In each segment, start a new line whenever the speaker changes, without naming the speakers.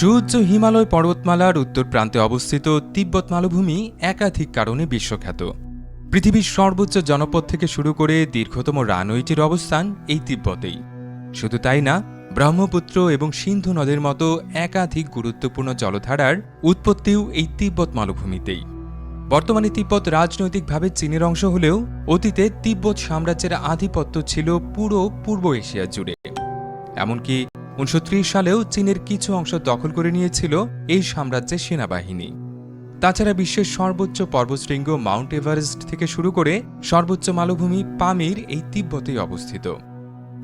সুউচ্চ হিমালয় পর্বতমালার উত্তর প্রান্তে অবস্থিত তিব্বত মালভূমি একাধিক কারণে বিশ্বখ্যাত। পৃথিবীর সর্বোচ্চ জনপদ থেকে শুরু করে দীর্ঘতম রানওয়েটির অবস্থান এই তিব্বতেই। শুধু তাই না, ব্রহ্মপুত্র এবং সিন্ধু নদের মতো একাধিক গুরুত্বপূর্ণ জলধারার উৎপত্তিও এই তিব্বত মালভূমিতেই। বর্তমানে তিব্বত রাজনৈতিকভাবে চীনের অংশ হলেও অতীতে তিব্বত সাম্রাজ্যের আধিপত্য ছিল পুরো পূর্ব এশিয়া জুড়ে। এমনকি উনিশশো সালেও চীনের কিছু অংশ দখল করে নিয়েছিল এই সাম্রাজ্যের সেনাবাহিনী। তাছাড়া বিশ্বের সর্বোচ্চ পর্বতশৃঙ্গ মাউন্ট এভারেস্ট থেকে শুরু করে সর্বোচ্চ মালভূমি পামির এই তিব্বতেই অবস্থিত।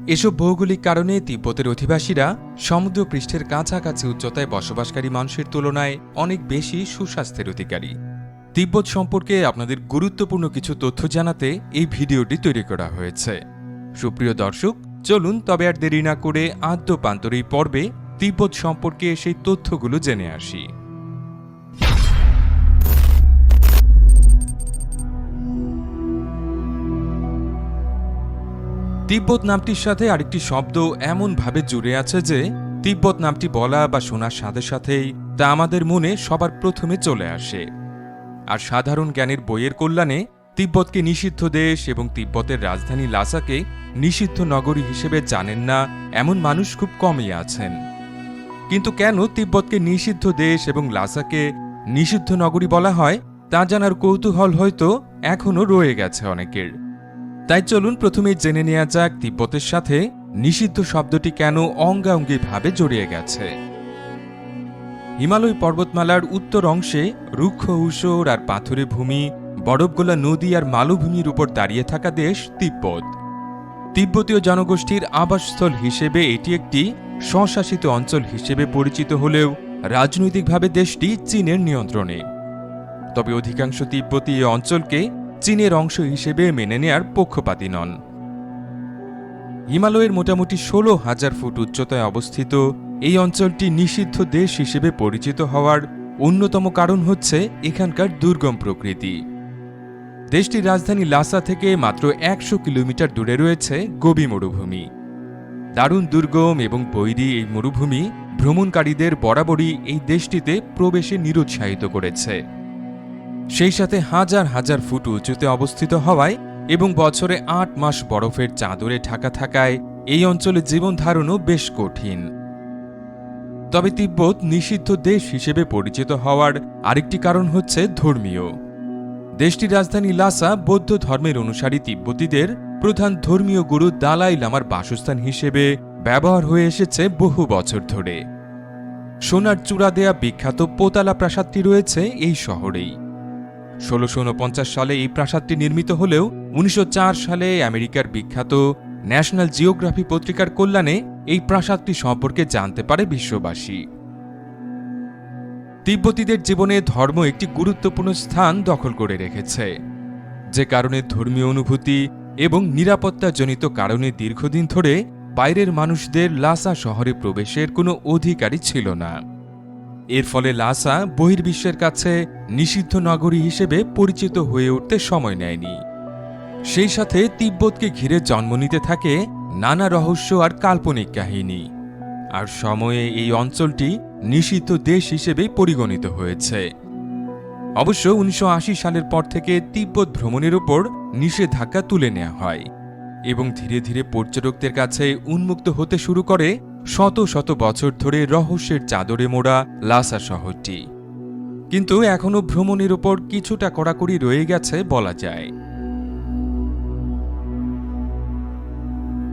এসব ভৌগোলিক কারণে তিব্বতের অধিবাসীরা সমুদ্র পৃষ্ঠের কাছাকাছি উচ্চতায় বসবাসকারী মানুষের তুলনায় অনেক বেশি সুস্বাস্থ্যের অধিকারী। তিব্বত সম্পর্কে আপনাদের গুরুত্বপূর্ণ কিছু তথ্য জানাতে এই ভিডিওটি তৈরি করা হয়েছে। সুপ্রিয় দর্শক চলুন, তবে আর দেরি না করে আদ্যপান্তর এই পর্বে তিব্বত সম্পর্কে সেই তথ্যগুলো জেনে আসি। তিব্বত নামটির সাথে আরেকটি শব্দ এমনভাবে জুড়ে আছে যে, তিব্বত নামটি বলা বা শোনার সাথে সাথেই তা আমাদের মনে সবার প্রথমে চলে আসে। আর সাধারণ জ্ঞানের বইয়ের কল্যাণে তিব্বতকে নিষিদ্ধ দেশ এবং তিব্বতের রাজধানী লাসাকে নিষিদ্ধ নগরী হিসেবে জানেন না এমন মানুষ খুব কমই আছেন। কিন্তু কেন তিব্বতকে নিষিদ্ধ দেশ এবং লাসাকে নিষিদ্ধ নগরী বলা হয়, তা জানার কৌতূহল হয়তো এখনও রয়ে গেছে অনেকের। তাই চলুন প্রথমেই জেনে নেওয়া যাক তিব্বতের সাথে নিষিদ্ধ শব্দটি কেন অঙ্গাঙ্গিভাবে জড়িয়ে গেছে। হিমালয় পর্বতমালার উত্তর অংশে রুক্ষ ঊষর আর পাথুরে ভূমি বরফগোলা নদী আর মালভূমির উপর দাঁড়িয়ে থাকা দেশ তিব্বত। তিব্বতীয় জনগোষ্ঠীর আবাসস্থল হিসেবে এটি একটি স্বশাসিত অঞ্চল হিসেবে পরিচিত হলেও রাজনৈতিকভাবে দেশটি চীনের নিয়ন্ত্রণে। তবে অধিকাংশ তিব্বতী এই অঞ্চলকে চীনের অংশ হিসেবে মেনে নেয়ার পক্ষপাতী নন। হিমালয়ের মোটামুটি ষোলো হাজার ফুট উচ্চতায় অবস্থিত এই অঞ্চলটি নিষিদ্ধ দেশ হিসেবে পরিচিত হওয়ার অন্যতম কারণ হচ্ছে এখানকার দুর্গম প্রকৃতি। দেশটির রাজধানী লাসা থেকে মাত্র একশো কিলোমিটার দূরে রয়েছে গোবি মরুভূমি। দারুণ দুর্গম এবং বৈরী এই মরুভূমি ভ্রমণকারীদের বরাবরই এই দেশটিতে প্রবেশে নিরুৎসাহিত করেছে। সেই সাথে হাজার হাজার ফুট উঁচুতে অবস্থিত হওয়ায় এবং বছরে আট মাস বরফের চাদরে ঢাকা থাকায় এই অঞ্চলে জীবন ধারণও বেশ কঠিন। তবে তিব্বত নিষিদ্ধ দেশ হিসেবে পরিচিত হওয়ার আরেকটি কারণ হচ্ছে ধর্মীয়। দেশটির রাজধানী লাসা বৌদ্ধ ধর্মের অনুসারী তিব্বতীদের প্রধান ধর্মীয় গুরু দালাই লামার বাসস্থান হিসেবে ব্যবহার হয়ে এসেছে বহু বছর ধরে। সোনার চূড়া দেয়া বিখ্যাত পোতালা প্রাসাদটি রয়েছে এই শহরেই। ষোলোশো সালে এই প্রাসাদটি নির্মিত হলেও উনিশশো চার সালে আমেরিকার বিখ্যাত ন্যাশনাল জিওগ্রাফি পত্রিকার কল্যাণে এই প্রাসাদটি সম্পর্কে জানতে পারে বিশ্ববাসী। তিব্বতীদের জীবনে ধর্ম একটি গুরুত্বপূর্ণ স্থান দখল করে রেখেছে। যে কারণে ধর্মীয় অনুভূতি এবং নিরাপত্তাজনিত কারণে দীর্ঘদিন ধরে বাইরের মানুষদের লাসা শহরে প্রবেশের কোনো অধিকারই ছিল না। এর ফলে লাসা বহির্বিশ্বের কাছে নিষিদ্ধ নগরী হিসেবে পরিচিত হয়ে উঠতে সময় নেয়নি। সেই সাথে তিব্বতকে ঘিরে জন্ম নিতে থাকে নানা রহস্য আর কাল্পনিক কাহিনী। আর সময়ে এই অঞ্চলটি নিষিদ্ধ দেশ হিসেবে পরিগণিত হয়েছে। অবশ্য উনিশশো সালের পর থেকে তিব্বত ভ্রমণের উপর নিষেধাজ্ঞা তুলে নেওয়া হয় এবং ধীরে ধীরে পর্যটকদের কাছে উন্মুক্ত হতে শুরু করে শত শত বছর ধরে রহস্যের চাদরে মোড়া লাসা শহরটি। কিন্তু এখনও ভ্রমণের উপর কিছুটা কড়াকড়ি রয়ে গেছে বলা যায়।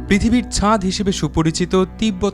পৃথিবীর ছাদ হিসেবে সুপরিচিত তিব্বত